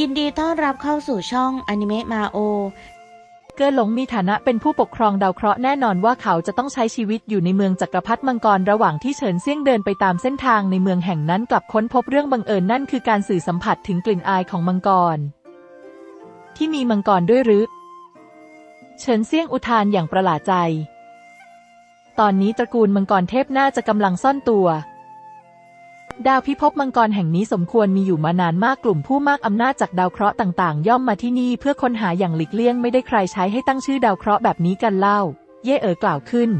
ยินดีต้อนรับเข้าสู่ช่องอนิเมะมาโอ เกินหลงมีฐานะเป็นผู้ปกครองดาวเคราะห์แน่นอนว่าเขาจะต้องใช้ชีวิตอยู่ในเมืองจักรพรรดิมังกรระหว่างที่เฉินเซี่ยงเดินไปตามเส้นทางในเมืองแห่งนั้นกลับค้นพบเรื่องบังเอิญนั่นคือการสื่อสัมผัสถึงกลิ่นอายของมังกร ที่มีมังกรด้วยหรือ เฉินเซี่ยงอุทานอย่างประหลาดใจ ตอนนี้ตระกูลมังกรเทพน่าจะกำลังซ่อนตัว ดาวพิภพมังกรแห่งนี้สมควรมีอยู่มานานมากกลุ่มผู้มากอำนาจจากดาวเคราะห์ต่างๆ ย่อมมาที่นี่เพื่อค้นหาอย่างหลีกเลี่ยงไม่ได้ใครใช้ให้ตั้งชื่อดาวเคราะห์แบบนี้กันเล่า เย่เอ๋อกล่าวขึ้น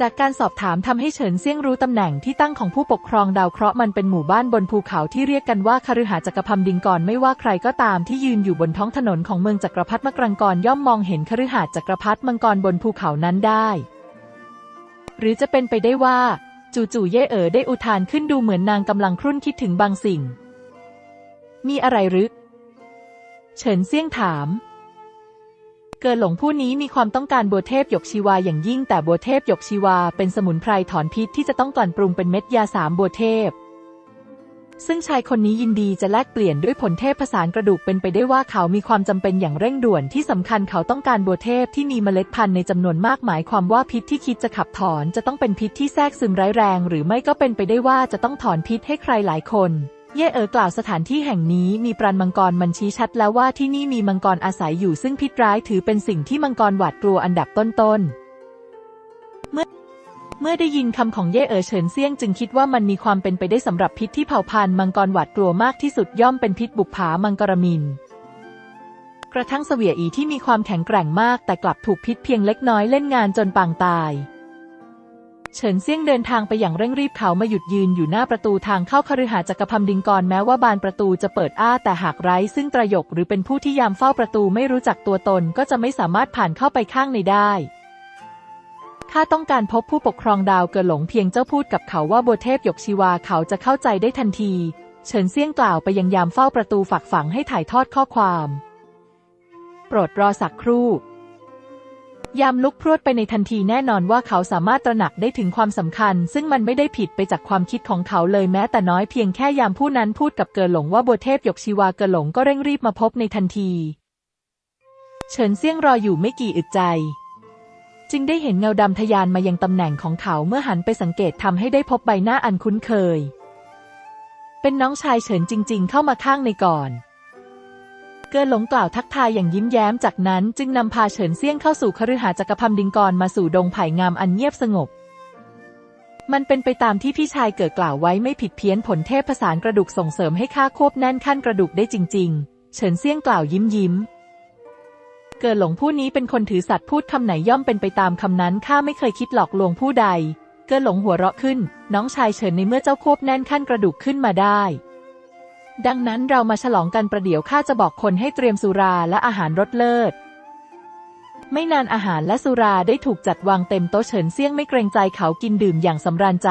จากการสอบถามทำให้เฉินเซี่ยงรู้ตำแหน่งที่ตั้งของผู้ปกครองดาวเคราะห์มันเป็นหมู่บ้านบนภูเขาที่เรียกกันว่าคฤหาสน์จักรพรรดิงกรไม่ว่าใครก็ตามที่ยืนอยู่บนท้องถนนของเมืองจักรพรรดิมกรังกรย่อมมองเห็นคฤหาสน์จักรพรรดิมังกรบนภูเขานั้นได้ หรือจะเป็นไปได้ว่า จู่ๆเย่เอ๋อได้อุทานขึ้นดูเหมือนนางกำลังครุ่นคิดถึงบางสิ่ง มีอะไรหรือเฉินเซี่ยงถาม เกิดหลงผู้นี้มีความต้องการบัวเทพหยกชีวาอย่างยิ่งแต่บัวเทพหยกชีวาเป็นสมุนไพรถอนพิษที่จะต้องกลั่นปรุงเป็นเม็ดยาสามบัวเทพ ซึ่งชายคนนี้ยินดีจะแลกเปลี่ยนด้วยผลเทพผสานกระดูกเป็นไปได้ว่าเขามีความจำเป็นอย่างเร่งด่วนที่สำคัญเขาต้องการบัวเทพที่มีเมล็ดพันธุ์ในจำนวนมากหมายความว่าพิษที่คิดจะขับถอนจะต้องเป็นพิษที่แทรกซึมร้ายแรง หรือไม่ก็เป็นไปได้ว่าจะต้องถอนพิษให้ใครหลายคนเย่เอ๋อกล่าวสถานที่แห่งนี้มีปราณมังกรมันชี้ชัดแล้วว่าที่นี่มีมังกรอาศัยอยู่ซึ่งพิษร้ายถือเป็นสิ่งที่มังกรหวาดกลัวอันดับต้นๆ เมื่อได้ยินคำของเย่เอ๋อเฉินเซียงจึงคิดว่ามันมีความเป็นไปได้สำหรับพิษที่เผ่าพันธุ์มังกรหวาดกลัวมากที่สุดย่อมเป็นพิษบุกผามังกรมิน กระทั่งเสวียอีที่มีความแข็งแกร่งมากแต่กลับถูกพิษเพียงเล็กน้อยเล่นงานจนปางตาย เฉินเซียงเดินทางไปอย่างเร่งรีบเขามาหยุดยืนอยู่หน้าประตูทางเข้าคฤหาสน์จักรพรรดิงกรแม้ว่าบานประตูจะเปิดอ้าแต่หากไร้ซึ่งตระยกหรือเป็นผู้ที่ยามเฝ้าประตูไม่รู้จักตัวตนก็จะไม่สามารถผ่านเข้าไปข้างในได้ ข้าต้องการพบผู้ปกครองดาวเกิดหลงเพียงเจ้าพูดกับเขาว่าบัวเทพหยกชีวาเขาจะเข้าใจได้ทันที เฉินเซี่ยงกล่าวไปยังยามเฝ้าประตูฝากฝังให้ถ่ายทอดข้อความ โปรดรอสักครู่ ยามลุกพรวดไปในทันทีแน่นอนว่าเขาสามารถตระหนักได้ถึงความสำคัญ ซึ่งมันไม่ได้ผิดไปจากความคิดของเขาเลยแม้แต่น้อยเพียงแค่ยามผู้นั้นพูดกับเกิดหลงว่าบัวเทพหยกชีวาเกิดหลงก็เร่งรีบมาพบในทันที เฉินเซี่ยงรออยู่ไม่กี่อึดใจ จึงได้เห็นเงาดำทะยานมายังตำแหน่งของเขาเมื่อหันไปสังเกตทำให้ได้พบใบหน้าอันคุ้นเคย เป็นน้องชายเฉินจริง ๆ เข้ามาข้างในก่อน เกินหลงกล่าวทักทายอย่างยิ้มแย้มจากนั้นจึงนำพาเฉินเซี่ยงเข้าสู่คฤหาสน์จักรพรรดิงกรมาสู่ดงไผ่งามอันเงียบสงบ มันเป็นไปตามที่พี่ชายเกิดกล่าวไว้ไม่ผิดเพี้ยนผลเทพผสานกระดูกส่งเสริมให้ข้าควบแน่นขั้นกระดูกได้จริง ๆ เฉินเซี่ยงกล่าวยิ้มยิ้ม เกิดหลงผู้นี้เป็นคนถือสัตว์พูดคำไหนย่อมเป็นไปตามคำนั้นข้าไม่เคยคิดหลอกลวงผู้ใด เกิดหลงหัวเราะขึ้น น้องชายเฉินในเมื่อเจ้าควบแน่นขั้นกระดูกขึ้นมาได้ ดังนั้นเรามาฉลองกันประเดี๋ยวข้าจะบอกคนให้เตรียมสุราและอาหารรสเลิศไม่นานอาหารและสุราได้ถูกจัดวางเต็มโต๊ะเฉินเซี่ยงไม่เกรงใจเขากินดื่มอย่างสำราญใจ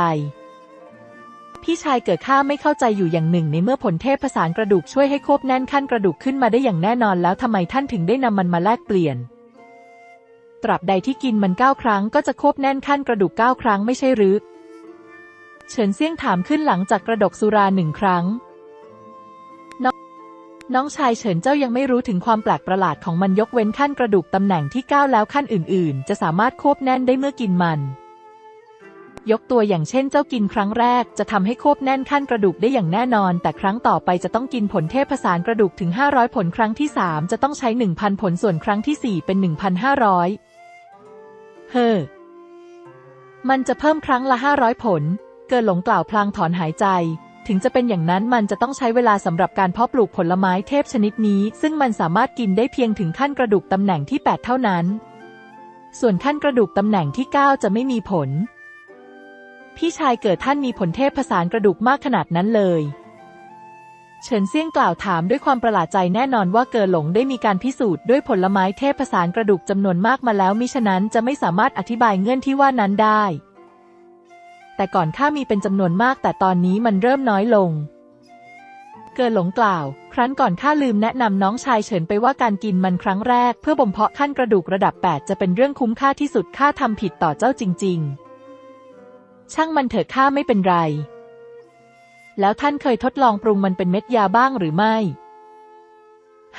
พี่ชายเกิดข้าไม่เข้าใจอยู่อย่างหนึ่งในเมื่อผลเทพผสานกระดูกช่วยให้ควบแน่นขั้นกระดูกขึ้นมาได้อย่างแน่นอนแล้วทำไมท่านถึงได้นำมันมาแลกเปลี่ยน ตราบใดที่กินมันเก้าครั้งก็จะควบแน่นขั้นกระดูกเก้าครั้งไม่ใช่หรือเฉินเซี่ยงถามขึ้นหลังจากกระดกสุราหนึ่งครั้งน้องน้องชายเฉินเจ้ายังไม่รู้ถึงความแปลกประหลาดของมันยกเว้นขั้นกระดูกตำแหน่งที่เก้าแล้วขั้นอื่น ๆ จะสามารถควบแน่นได้เมื่อกินมัน ยกตัวอย่างเช่นเจ้ากินครั้งแรกจะทำให้ควบแน่นขั้นกระดูกได้อย่างแน่นอน แต่ครั้งต่อไปจะต้องกินผลเทพผสานกระดูกถึง 500 ผลครั้งที่ 3 จะต้องใช้ 1,000 ผลส่วนครั้งที่ 4 เป็น 1,500 เฮ้อมันจะเพิ่มครั้งละ 500 ผล เกินหลงกล่าวพลางถอนหายใจ ถึงจะเป็นอย่างนั้นมันจะต้องใช้เวลาสำหรับการเพาะปลูกผลไม้เทพชนิดนี้ ซึ่งมันสามารถกินได้เพียงถึงขั้นกระดูกตำแหน่งที่ 8 เท่านั้น ส่วนขั้นกระดูกตำแหน่งที่ 9 จะไม่มีผล พี่ชายเกิดท่านมีผลเทพผสานกระดูกมากขนาดนั้นเลยเฉินเซี่ยงกล่าวถามด้วยความประหลาดใจแน่นอนว่าเกิดหลงได้มีการพิสูจน์ด้วยผลไม้เทพผสานกระดูกจำนวนมากมาแล้วมิฉะนั้นจะไม่สามารถอธิบายเงื่อนที่ว่านั้นได้ แต่ก่อนข้ามีเป็นจำนวนมากแต่ตอนนี้มันเริ่มน้อยลง เกิดหลงกล่าว ครั้นก่อนข้าลืมแนะนำน้องชายเฉินไปว่าการกินมันครั้งแรก เพื่อบ่มเพาะขั้นกระดูกระดับ 8 จะเป็นเรื่องคุ้มค่าที่สุดข้าทำผิดต่อเจ้าจริง ๆ ช่างมันเถอะข้าไม่เป็นไร แล้วท่านเคยทดลองปรุงมันเป็นเม็ดยาบ้างหรือไม่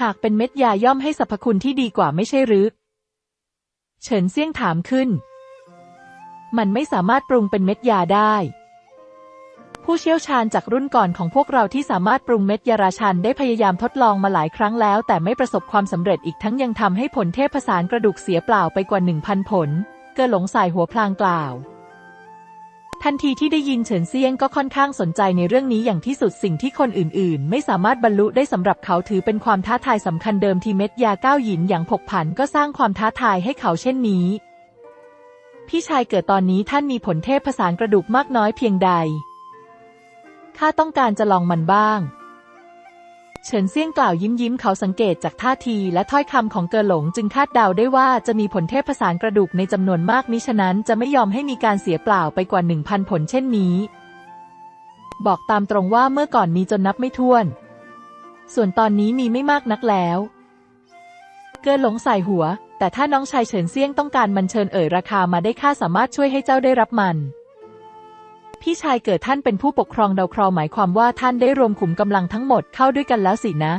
หากเป็นเม็ดยาย่อมให้สรรพคุณที่ดีกว่าไม่ใช่หรือ เฉินเซี่ยงถามขึ้น มันไม่สามารถปรุงเป็นเม็ดยาได้ ผู้เชี่ยวชาญจากรุ่นก่อนของพวกเราที่สามารถปรุงเม็ดยาราชันได้พยายามทดลองมาหลายครั้งแล้ว แต่ไม่ประสบความสำเร็จอีกทั้งยังทำให้ผลเทพประสานกระดูกเสียเปล่าไปกว่าหนึ่งพันผล เกิดหลงสายหัวพลางกล่าว ทันทีที่ได้ยินเฉินเซียงก็ค่อนข้างสนใจในเรื่องนี้อย่างที่สุดสิ่งที่คนอื่นๆ ไม่สามารถบรรลุได้สำหรับเขาถือเป็นความท้าทายสำคัญเดิมที่เม็ดยาก้าวหยินอย่างผกผันก็สร้างความท้าทายให้เขาเช่นนี้ พี่ชายเกิดตอนนี้ท่านมีผลเทพผสานกระดูกมากน้อยเพียงใด ข้าต้องการจะลองมันบ้าง เฉินเซี่ยงกล่าวยิ้มยิ้มเขาสังเกตจากท่าทีและถ้อยคำของเกอหลงจึงคาดเดาได้ว่าจะมีผลเทพผสานกระดูกในจำนวนมากมิฉะนั้นจะไม่ยอมให้มีการเสียเปล่าไปกว่าหนึ่งพันผลเช่นนี้ บอกตามตรงว่าเมื่อก่อนมีจนนับไม่ถ้วน ส่วนตอนนี้มีไม่มากนักแล้ว เกินหลงใส่หัว แต่ถ้าน้องชายเฉินเซี่ยงต้องการมันเชิญเอ่ยราคามาได้ข้าสามารถช่วยให้เจ้าได้รับมัน พี่ชายเกิดท่านเป็นผู้ปกครองดาวเคราะห์หมายความว่าท่านได้รวมขุมกำลังทั้งหมดเข้าด้วยกันแล้วสินะ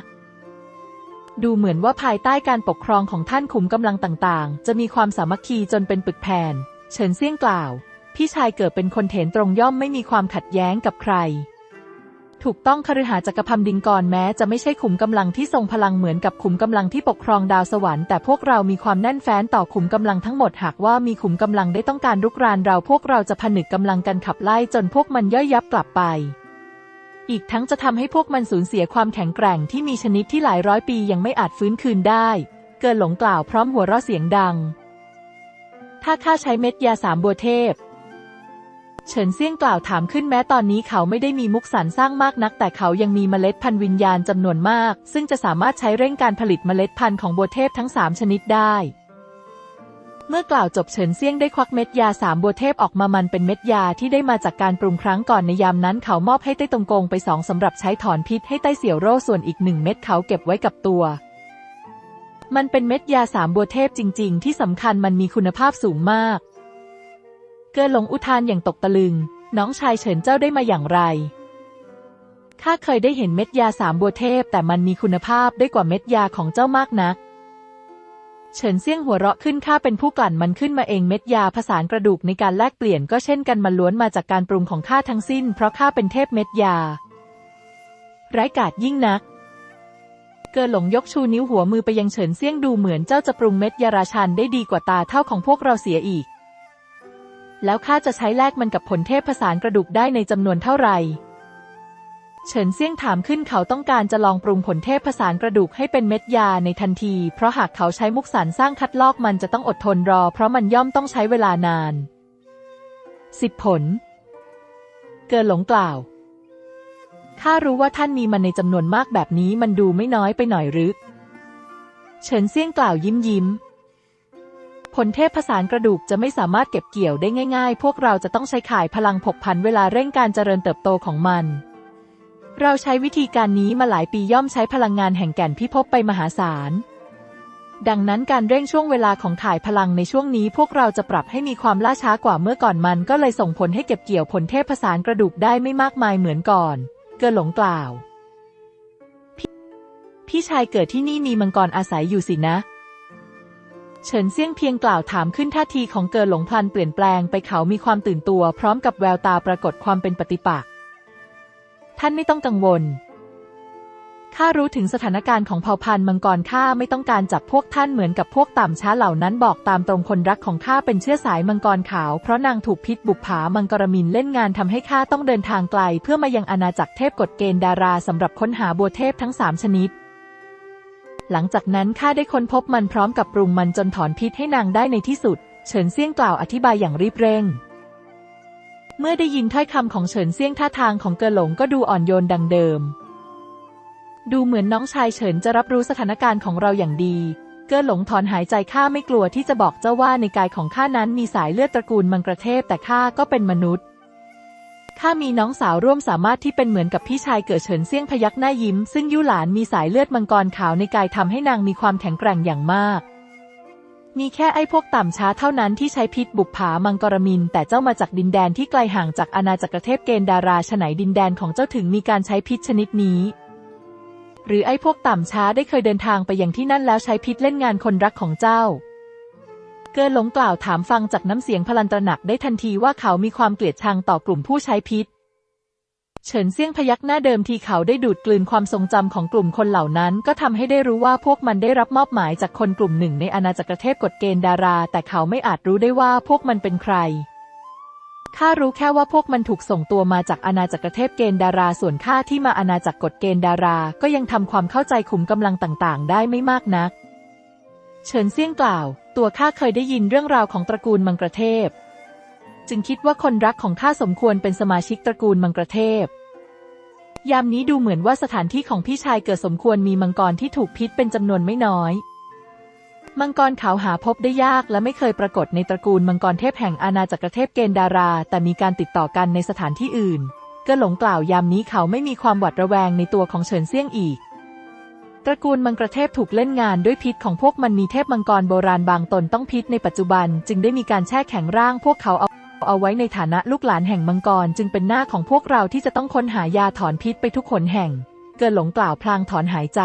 ดูเหมือนว่าภายใต้การปกครองของท่านขุมกำลังต่างๆ จะมีความสามัคคีจนเป็นปึกแผ่น เฉินเซี่ยงกล่าว พี่ชายเกิดเป็นคนเถนตรงย่อมไม่มีความขัดแย้งกับใคร ถูกต้องคฤหาจักรพรรดิงกรแม้จะไม่ใช่ขุมกำลังที่ทรงพลังเหมือนกับขุมกำลังที่ปกครองดาวสวรรค์แต่พวกเรามีความแน่นแฟ้นต่อขุมกำลังทั้งหมดหากว่ามีขุมกำลังได้ต้องการรุกรานเราพวกเราจะผนึกกำลังกันขับไล่จนพวกมันย่อยยับกลับไป อีกทั้งจะทำให้พวกมันสูญเสียความแข็งแกร่งที่มีชนิดที่หลายร้อยปียังไม่อาจฟื้นคืนได้ เกินหลงกล่าวพร้อมหัวเราะเสียงดัง ถ้าข้าใช้เม็ดยาสามบัวเทพ เฉินเซี่ยงกล่าวถามขึ้นแม้ตอนนี้เขาไม่ได้มีมุกสารสร้างมากนัก แต่เขายังมีเมล็ดพันธุ์วิญญาณจำนวนมาก ซึ่งจะสามารถใช้เร่งการผลิตเมล็ดพันธุ์ของบัวเทพทั้งสามชนิดได้ เมื่อกล่าวจบเฉินเซี่ยงได้ควักเม็ดยาสามบัวเทพออกมามันเป็นเม็ดยาที่ได้มาจากการปรุงครั้งก่อนในยามนั้น เขามอบให้ไต้ตงกงไปสองสำหรับใช้ถอนพิษให้ไต้เสี่ยวโร่ส่วนอีกหนึ่งเม็ดเขาเก็บไว้กับตัวมันเป็นเม็ดยาสามบัวเทพจริง ๆ ที่สำคัญมันมีคุณภาพสูงมาก เกินหลงอุทานอย่างตกตะลึง น้องชายเฉินเจ้าได้มาอย่างไร ข้าเคยได้เห็นเม็ดยาสามบัวเทพ แต่มันมีคุณภาพได้กว่าเม็ดยาของเจ้ามากนัก เฉินเซี่ยงหัวเราะขึ้นข้าเป็นผู้กลั่นมันขึ้นมาเองเม็ดยาผสานกระดูกในการแลกเปลี่ยนก็เช่นกันมันล้วนมาจากการปรุงของข้าทั้งสิ้น เพราะข้าเป็นเทพเม็ดยาไร้กาจยิ่งนักเกินหลงยกชูนิ้วหัวมือไปยังเฉินเซี่ยงดูเหมือนเจ้าจะปรุงเม็ดยาราชันได้ดีกว่าตาเท่าของพวกเราเสียอีก แล้วข้าจะใช้แลกมันกับผลเทพผสานกระดูกได้ในจำนวนเท่าไหร่ เฉินเซี่ยงถามขึ้นเขาต้องการจะลองปรุงผลเทพผสานกระดูกให้เป็นเม็ดยาในทันที เพราะหากเขาใช้มุกสารสร้างคัดลอกมันจะต้องอดทนรอ เพราะมันย่อมต้องใช้เวลานานสิบผล เกินหลงกล่าวข้ารู้ว่าท่านมีมันในจำนวนมากแบบนี้มันดูไม่น้อยไปหน่อยหรือ เฉินเซี่ยงกล่าวยิ้มยิ้ม ผลเทพผสานกระดูกจะไม่สามารถเก็บเกี่ยวได้ง่ายๆ พวกเราจะต้องใช้ข่ายพลังผกพันเวลาเร่งการเจริญเติบโตของมัน เราใช้วิธีการนี้มาหลายปีย่อมใช้พลังงานแห่งแก่นพิภพไปมหาศาล ดังนั้นการเร่งช่วงเวลาของข่ายพลังในช่วงนี้ พวกเราจะปรับให้มีความล่าช้ากว่าเมื่อก่อนมัน ก็เลยส่งผลให้เก็บเกี่ยวผลเทพผสานกระดูกได้ไม่มากมายเหมือนก่อน เกินหลงกล่าวพพี่ชายเกิดที่นี่มีมังกรอาศัยอยู่สินะ เฉินเซี่ยงเพียงกล่าวถามขึ้นท่าทีของเกินหลงพลันเปลี่ยนแปลงไปเขามีความตื่นตัว พร้อมกับแววตาปรากฏความเป็นปฏิปักษ์ท่านไม่ต้องกังวลข้ารู้ถึงสถานการณ์ของเผ่าพันธุ์มังกรข้าไม่ต้องการจับพวกท่านเหมือนกับพวกต่ำช้าเหล่านั้นบอกตามตรงคนรักของข้าเป็นเชื้อสายมังกรขาว เพราะนางถูกพิษบุปผามังกรมินเล่นงานทำให้ข้าต้องเดินทางไกล เพื่อมายังอาณาจักรเทพกฎเกณฑ์ดาราสำหรับค้นหาบัวเทพทั้งสามชนิด หลังจากนั้นข้าได้ค้นพบมันพร้อมกับปรุงมันจนถอนพิษให้นางได้ในที่สุด เฉินเซี่ยงกล่าวอธิบายอย่างรีบเร่ง เมื่อได้ยินถ้อยคำของเฉินเซี่ยงท่าทางของเกอหลงก็ดูอ่อนโยนดังเดิม ดูเหมือนน้องชายเฉินจะรับรู้สถานการณ์ของเราอย่างดี เกอหลงถอนหายใจข้าไม่กลัวที่จะบอกเจ้าว่าในกายของข้านั้นมีสายเลือดตระกูลมังกรเทพแต่ข้าก็เป็นมนุษย์ ข้ามีน้องสาวร่วมสามารถที่เป็นเหมือนกับพี่ชายเกิดเฉินเซี่ยงพยักหน้ายิ้ม ซึ่งยู่หลานมีสายเลือดมังกรขาวในกายทำให้นางมีความแข็งแกร่งอย่างมาก มีแค่ไอ้พวกต่ำช้าเท่านั้นที่ใช้พิษบุปผามังกรมิน แต่เจ้ามาจากดินแดนที่ไกลห่างจากอาณาจักรเทพเกณฑ์ดาราฉไหนดินแดนของเจ้าถึงมีการใช้พิษชนิดนี้ หรือไอ้พวกต่ำช้าได้เคยเดินทางไปยังที่นั่นแล้วใช้พิษเล่นงานคนรักของเจ้า เกินหลงกล่าวถามฟังจากน้ำเสียงพลันตระหนักได้ทันทีว่าเขามีความเกลียดชังต่อกลุ่มผู้ใช้พิษ เฉินเซี่ยงพยักหน้าเดิมทีเขาได้ดูดกลืนความทรงจำของกลุ่มคนเหล่านั้น ก็ทำให้ได้รู้ว่าพวกมันได้รับมอบหมายจากคนกลุ่มหนึ่งในอาณาจักรเทพกฎเกณฑ์ดารา แต่เขาไม่อาจรู้ได้ว่าพวกมันเป็นใครข้ารู้แค่ว่าพวกมันถูกส่งตัวมาจากอาณาจักรเทพเกณฑ์ดาราส่วนข้าที่มาอาณาจักรกฎเกณฑ์ดารา ก็ยังทำความเข้าใจขุมกำลังต่างๆ ได้ไม่มากนัก เฉินเซี่ยงกล่าว ตัวข้าเคยได้ยินเรื่องราวของตระกูลมังกรเทพ จึงคิดว่าคนรักของข้าสมควรเป็นสมาชิกตระกูลมังกรเทพ ยามนี้ดูเหมือนว่าสถานที่ของพี่ชายเกิดสมควรมีมังกรที่ถูกพิษเป็นจำนวนไม่น้อย มังกรขาวหาพบได้ยากและไม่เคยปรากฏในตระกูลมังกรเทพแห่งอาณาจักรเทพเกณฑ์ดารา แต่มีการติดต่อกันในสถานที่อื่น ก็หลงกล่าวยามนี้เขาไม่มีความหวาดระแวงในตัวของเฉินเซี่ยงอีก ตระกูลมังกรเทพถูกเล่นงานด้วยพิษของพวกมันมีเทพมังกรโบราณบางตนต้องพิษในปัจจุบัน จึงได้มีการแช่แข็งร่างพวกเขาเอาเอาไว้ในฐานะลูกหลานแห่งมังกร จึงเป็นหน้าของพวกเราที่จะต้องค้นหายาถอนพิษไปทุกขนแห่ง เกินหลงกล่าวพลางถอนหายใจ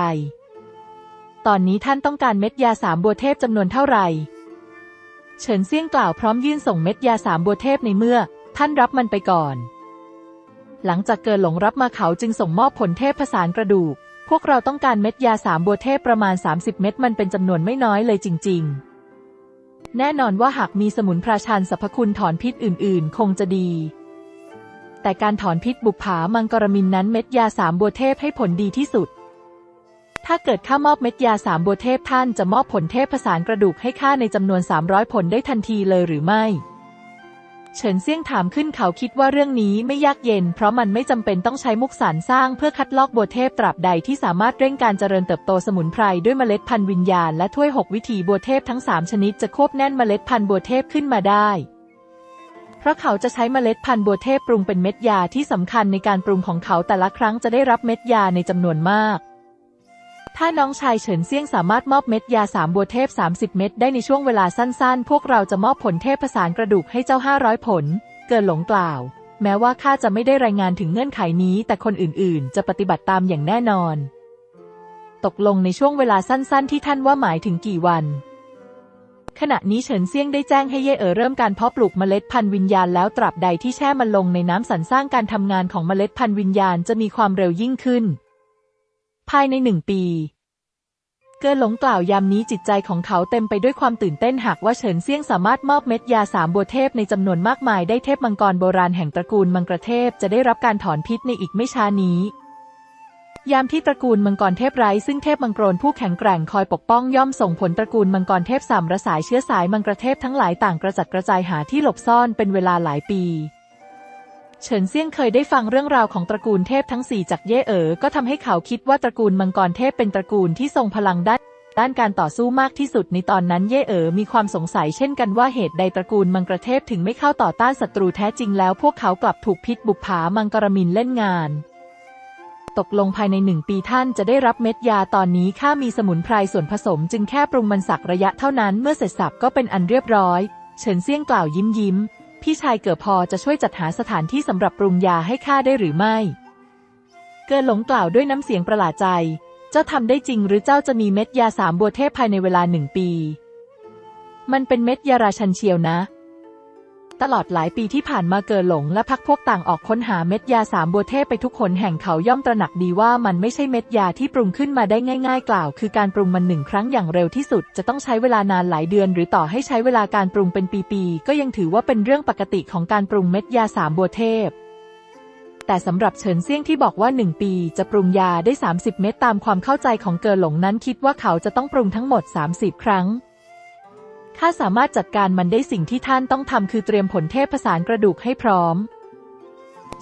ตอนนี้ท่านต้องการเม็ดยาสามบัวเทพจำนวนเท่าไหร่เฉินเซี่ยงกล่าวพร้อมยื่นส่งเม็ดยาสามบัวเทพในเมื่อ ท่านรับมันไปก่อน หลังจากเกินหลงรับมาเขาจึงส่งมอบผลเทพผสานกระดูก พวกเราต้องการเม็ดยาสามบัวเทพประมาณ 30 เม็ดมันเป็นจำนวนไม่น้อยเลยจริง ๆ แน่นอนว่าหากมีสมุนพราชันสรรพคุณถอนพิษอื่น ๆ คงจะดี แต่การถอนพิษบุปผามังกรมินนั้นเม็ดยาสามบัวเทพให้ผลดีที่สุด ถ้าเกิดข้ามอบเม็ดยาสามบัวเทพท่านจะมอบผลเทพผสานกระดูกให้ข้าในจำนวน 300 ผลได้ทันทีเลยหรือไม่ เฉินเซี่ยงถามขึ้นเขาคิดว่าเรื่องนี้ไม่ยากเย็น เพราะมันไม่จำเป็นต้องใช้มุกสารสร้างเพื่อคัดลอกบัวเทพตราบใดที่สามารถเร่งการเจริญเติบโตสมุนไพรด้วยเมล็ดพันธุ์วิญญาณและถ้วยหกวิธีบัวเทพทั้ง 3 ชนิดจะควบแน่นเมล็ดพันธุ์บัวเทพขึ้นมาได้ เพราะเขาจะใช้เมล็ดพันธุ์บัวเทพปรุงเป็นเม็ดยาที่สำคัญในการปรุงของเขาแต่ละครั้งจะได้รับเม็ดยาในจำนวนมาก ถ้าน้องชายเฉินเซี่ยงสามารถมอบเม็ดยาสามบัวเทพ 30 เม็ดได้ในช่วงเวลาสั้นๆ พวกเราจะมอบผลเทพผสานกระดูกให้เจ้า 500 ผล เกินหลงกล่าว แม้ว่าข้าจะไม่ได้รายงานถึงเงื่อนไขนี้ แต่คนอื่นๆ จะปฏิบัติตามอย่างแน่นอน ตกลงในช่วงเวลาสั้นๆ ที่ท่านว่าหมายถึงกี่วันขณะนี้เฉินเซี่ยงได้แจ้งให้เย่เอ๋อเริ่มการเพาะปลูกเมล็ดพันธุ์วิญญาณแล้วตราบใดที่แช่มันลงในน้ำสรรสร้างการทำงานของเมล็ดพันธุ์วิญญาณจะมีความเร็วยิ่งขึ้น ภายในหนึ่งปี เกินหลงกล่าวยามนี้จิตใจของเขาเต็มไปด้วยความตื่นเต้นหากว่าเฉินเซี่ยงสามารถมอบเม็ดยาสามบัวเทพในจำนวนมากมายได้เทพมังกรโบราณแห่งตระกูลมังกรเทพจะได้รับการถอนพิษในอีกไม่ช้านี้ยามที่ตระกูลมังกรเทพไร้ซึ่งเทพมังกรผู้แข็งแกร่งคอยปกป้องย่อมส่งผลตระกูลมังกรเทพสามระสายเชื้อสายมังกรเทพทั้งหลายต่างกระจัดกระจายหาที่หลบซ่อนเป็นเวลาหลายปี เฉินเซี่ยงเคยได้ฟังเรื่องราวของตระกูลเทพทั้งสี่จากเย่เอ๋อ ก็ทำให้เขาคิดว่าตระกูลมังกรเทพเป็นตระกูลที่ทรงพลังด้านด้านการต่อสู้มากที่สุดในตอนนั้นเย่เอ๋อมีความสงสัยเช่นกันว่าเหตุใดตระกูลมังกรเทพถึงไม่เข้าต่อต้านศัตรูแท้จริงแล้วพวกเขากลับถูกพิษบุปผามังกรมินเล่นงาน ตกลงภายในหนึ่งปีท่านจะได้รับเม็ดยาตอนนี้ข้ามีสมุนไพรส่วนผสม จึงแค่ปรุงมันสักระยะเท่านั้นเมื่อเสร็จสับก็เป็นอันเรียบร้อย เฉินเซี่ยงกล่าวยิ้มยิ้ม พี่ชายเกิดพอจะช่วยจัดหาสถานที่สำหรับปรุงยาให้ข้าได้หรือไม่ เกิดหลงกล่าวด้วยน้ำเสียงประหลาดใจ เจ้าทำได้จริงหรือเจ้าจะมีเม็ดยาสามบัวเทพภายในเวลาหนึ่งปี มันเป็นเม็ดยาราชันเชียวนะ ตลอดหลายปีที่ผ่านมาเกิดหลงและพักพวกต่างออกค้นหาเม็ดยาสามบัวเทพไปทุกคนแห่งเขาย่อมตระหนักดีว่ามันไม่ใช่เม็ดยาที่ปรุงขึ้นมาได้ง่าย ๆ กล่าว คือการปรุงมันหนึ่งครั้งอย่างเร็วที่สุด จะต้องใช้เวลานานหลายเดือน หรือต่อให้ใช้เวลาการปรุงเป็นปีๆก็ยังถือว่าเป็นเรื่องปกติของการปรุงเม็ดยาสามบัวเทพแต่สำหรับเฉินเซี่ยงที่บอกว่าหนึ่งปีจะปรุงยาได้ 30 เม็ดตามความเข้าใจของเกิดหลงนั้นคิดว่าเขาจะต้องปรุงทั้งหมด 30 ครั้ง ข้าสามารถจัดการมันได้สิ่งที่ท่านต้องทำคือเตรียมผลเทพผสานกระดูกให้พร้อม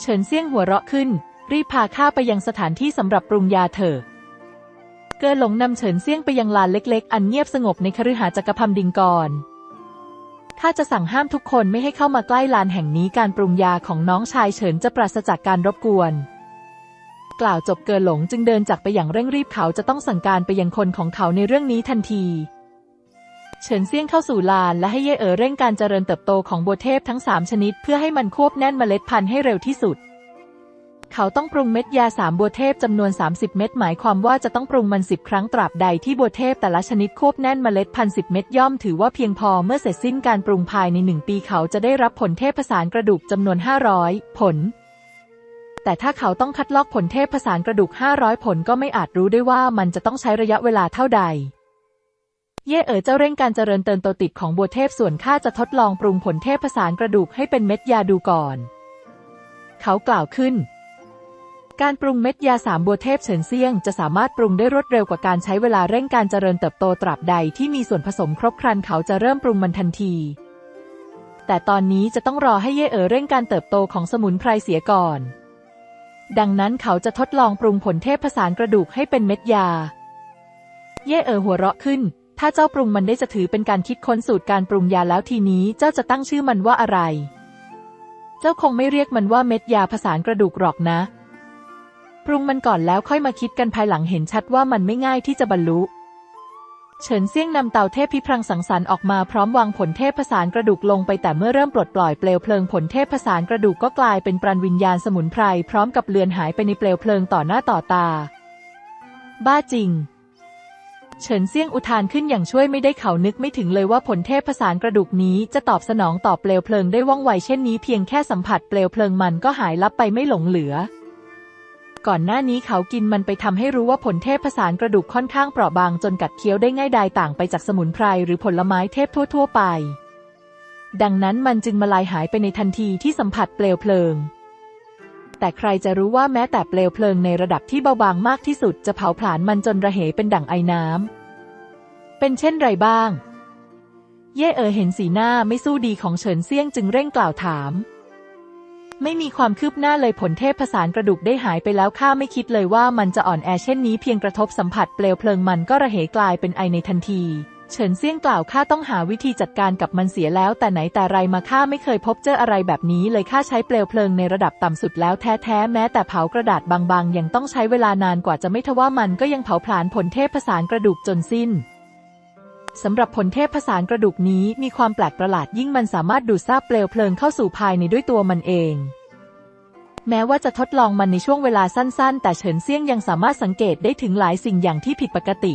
เฉินเซี่ยงหัวเราะขึ้น รีบพาข้าไปยังสถานที่สำหรับปรุงยาเถอะเกิดหลงนำเฉินเซี่ยงไปยังลานเล็ก ๆ อันเงียบสงบในคฤหาสน์จักรพรรดิงกรข้าจะสั่งห้ามทุกคนไม่ให้เข้ามาใกล้ลานแห่งนี้การปรุงยาของน้องชายเฉินจะปราศจากการรบกวน กล่าวจบเกิดหลงจึงเดินจากไปอย่างเร่งรีบเขาจะต้องสั่งการไปยังคนของเขาในเรื่องนี้ทันที เฉินเซี่ยงเข้าสู่ลานและให้เย่เอ๋อเร่งการเจริญเติบโตของบัวเทพทั้งสามชนิด เพื่อให้มันควบแน่นเมล็ดพันธุ์ให้เร็วที่สุด เขาต้องปรุงเม็ดยาสามบัวเทพจำนวน 30 เม็ดหมายความว่าจะต้องปรุงมันสิบครั้งตราบใดที่บัวเทพแต่ละชนิดควบแน่นเมล็ดพันธุ์สิบเม็ดย่อมถือว่าเพียงพอเมื่อเสร็จสิ้นการปรุงภายในหนึ่งปีเขาจะได้รับผลเทพผสานกระดูกจำนวน 500 ผลแต่ถ้าเขาต้องคัดลอกผลเทพผสานกระดูก 500 ผลก็ไม่อาจรู้ได้ว่ามันจะต้องใช้ระยะเวลาเท่าใด เย่เอ๋อเจ้าเร่งการเจริญเติบโตติดของบัวเทพส่วนข้าจะทดลองปรุงผลเทพผสานกระดูกให้เป็นเม็ดยาดูก่อน เขากล่าวขึ้น การปรุงเม็ดยาสามบัวเทพเฉินเซียง จะสามารถปรุงได้รวดเร็วกว่าการใช้เวลาเร่งการเจริญเติบโตตราบใดที่มีส่วนผสมครบครันเขาจะเริ่มปรุงมันทันที แต่ตอนนี้จะต้องรอให้เย่เอ๋อเร่งการเติบโตของสมุนไพรเสียก่อน ดังนั้นเขาจะทดลองปรุงผลเทพผสานกระดูกให้เป็นเม็ดยา เย่เอ๋อหัวเราะขึ้น ถ้าเจ้าปรุงมันได้จะถือเป็นการคิดค้นสูตรการปรุงยาแล้วทีนี้เจ้าจะตั้งชื่อมันว่าอะไร เจ้าคงไม่เรียกมันว่าเม็ดยาผสานกระดูกหรอกนะ ปรุงมันก่อนแล้วค่อยมาคิดกันภายหลังเห็นชัดว่ามันไม่ง่ายที่จะบรรลุเฉินเซี่ยงนำเตาเทพพิพรังสังสรรค์ออกมาพร้อมวางผลเทพผสานกระดูกลงไปแต่เมื่อเริ่มปลดปล่อยเปลวเพลิงผลเทพผสานกระดูกก็กลายเป็นปรันวิญญาณสมุนไพรพร้อมกับเลือนหายไปในเปลวเพลิงต่อหน้าต่อตา บ้าจริง เฉินเซี่ยงอุทานขึ้นอย่างช่วยไม่ได้เขานึกไม่ถึงเลยว่าผลเทพผสานกระดูกนี้จะตอบสนองต่อเปลวเพลิงได้ว่องไวเช่นนี้เพียงแค่สัมผัสเปลวเพลิงมันก็หายลับไปไม่หลงเหลือ ก่อนหน้านี้เขากินมันไปทำให้รู้ว่าผลเทพผสานกระดูกค่อนข้างเปราะบางจนกัดเคี้ยวได้ง่ายดายต่างไปจากสมุนไพรหรือผลไม้เทพทั่ว ๆ ไป ดังนั้นมันจึงมาลายหายไปในทันทีที่สัมผัสเปลวเพลิง แต่ใครจะรู้ว่าแม้แต่เปลวเพลิงในระดับที่เบาบางมากที่สุดจะเผาผลาญมันจนระเหเป็นดั่งไอน้ำ เป็นเช่นไรบ้าง เย่เอ๋อเห็นสีหน้าไม่สู้ดีของเฉินเซี่ยงจึงเร่งกล่าวถาม ไม่มีความคืบหน้าเลยผลเทพผสานกระดูกได้หายไปแล้วข้าไม่คิดเลยว่ามันจะอ่อนแอเช่นนี้เพียงกระทบสัมผัสเปลวเพลิงมันก็ระเหกลายเป็นไอในทันที เฉินเซี่ยงกล่าวข้าต้องหาวิธีจัดการกับมันเสียแล้ว แต่ไหนแต่ไรมาข้าไม่เคยพบเจออะไรแบบนี้ เลยข้าใช้เปลวเพลิงในระดับต่ำสุดแล้วแท้ๆแม้แต่เผากระดาษบางๆ ยังต้องใช้เวลานานกว่าจะไม่ทว่ามันก็ยังเผาผลาญผลเทพผสานกระดูกจนสิ้นสำหรับผลเทพผสานกระดูกนี้มีความแปลกประหลาดยิ่งมันสามารถดูดซาบเปลวเพลิงเข้าสู่ภายในด้วยตัวมันเอง แม้ว่าจะทดลองมันในช่วงเวลาสั้นๆ แต่เฉินเซี่ยงยังสามารถสังเกตได้ถึงหลายสิ่งอย่างที่ผิดปกติ